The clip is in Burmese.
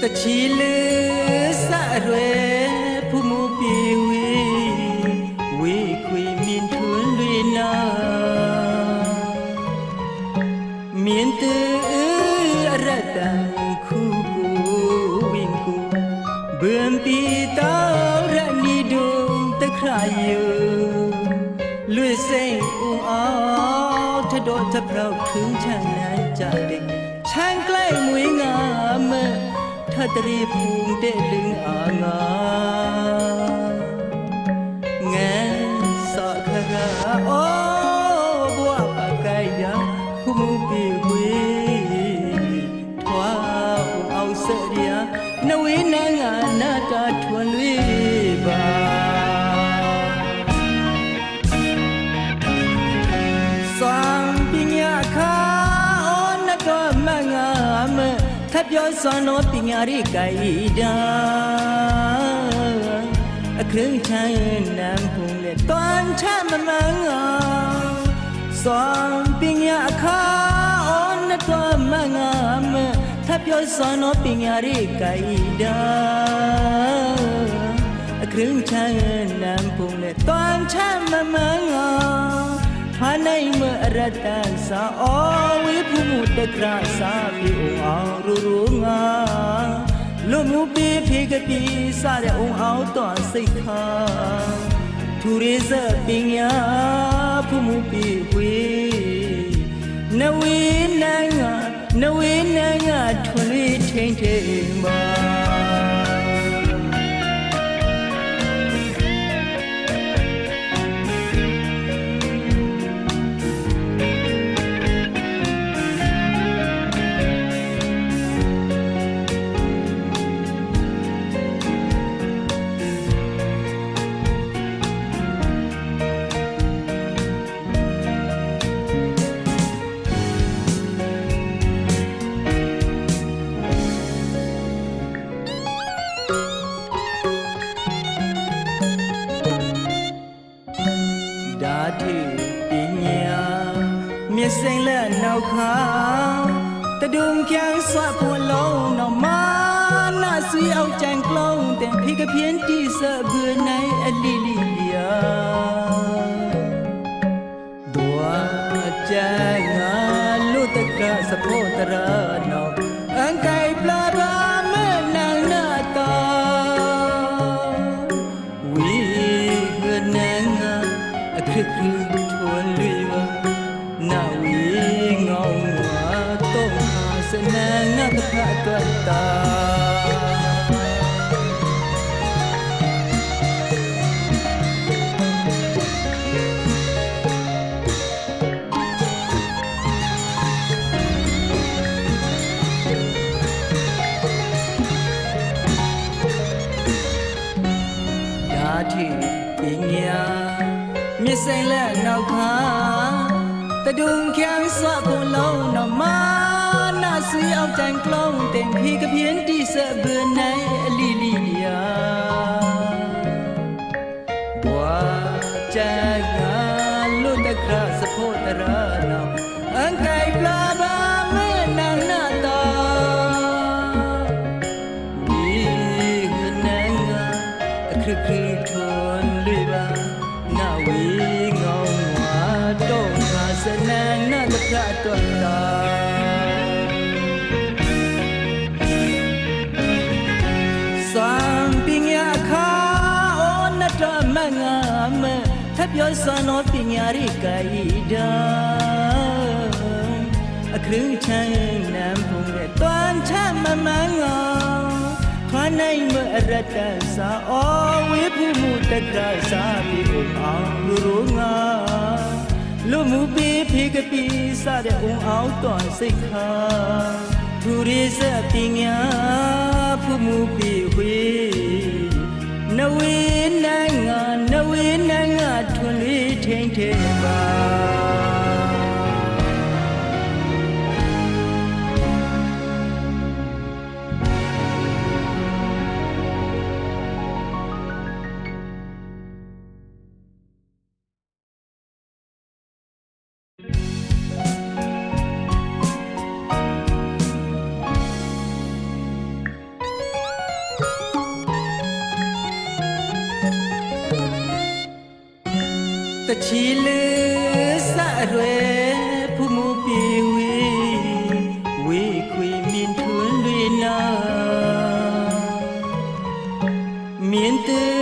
ချီလေစရွယ်ဖူမှုပြေဝေဝေခွေမြင်ထွန်းလွေနာမြင်တေအရတံခုကိုဝင်းကိုဘွမ်ပီတောရနီဒုံတခရာယေလွေစိန်ဦးအောင်ထတော်ထပရောက်ထူးချမ်းနိုင်ကြလေချမ်းကလိုက်မွေးငါမ ထတရီဖုန်တဲ့လင်းအာငါငန်စောခရာအိုးဘွားပကိုင်ယာဖုမှုပြေဝေ ပ်ပြောစွမ်းတော်ပညာရိကိုင်တာအခရင်းချမ်းနံဖုန်လေတွန်ချမမငါဆောင်ပညာခါဩနတော်မငါမထပ်ပြောစွမ်းတော်ပညာရိကိုင်တာအခရင်းချမ်းနံဖုန်လေတွန်ချမမငါဟာနိုင်မအရတန်စာအောဝေဖုမှု တကရာစာပြေအောင်ရူရူငါလူမျိုးပြေဖေကပြေစတဲ့အုံအောင်တော့စိတ်ခါသူရေစပညာဖုမှုပြေဝေနဝေနန်းငါနဝေနန်းငါထွန်လေးထိန်ထိန်ပါ က်နောက်ခါတဒုံကျန်းဆွတ်ဖို့လုံးတော့မာနာဆွေအောင်ကြံကလုံးတဲ့ဖိကပြင်းတိစบือနိုင်အလီလီလျာဒွာကြိုင်ငါလူတကစဖို့တရနော ဟာစနန်းငါတစ်ဖက်တော့တာဓာတိပညာမြစ်ဆိုင်လ က်နောက်ခါတဒုံကျန်းစွတ်ဖို့လုံးတော့မာနာဆွေအောင်တန်ကလုံးတင်ဖီကပြင်းတိစบือနိုင်အလီလီယာဘွာကြိုင်ကလွတ်တကရစဖို့တရနောအန်ကိုင်ပလာဘာမဲနန္နာတာဝီဟနန်းကအခရခရထွန်လေးပါနာဝီငောင်းဝါတော့ငါစနန်းနတပြတ်တော့ မထပ်ပြောစံတော်ပညာရိကိုင်တာအခရင်းချမ်းနံဖုန်တဲ့တွန်ချမမန်းငါခါနိုင်မအရတန်စာအောဝေဖူမှုတက္ကရာစာပြေအောင်လူရောငါလူမှုပြေဖေကပီစတဲ့အုံအောင်တော့စိတ်ခါသူရိစပညာဖူမှုပြေဝေ နဝေနန်းငါနဝေနန်းငါထွန်လေးထိန်ထဲပါ တချီလေစရွယ်ဖူမူပြေဝေဝေခွေမြင်ထွန်းလွေနာမြင်တဲ့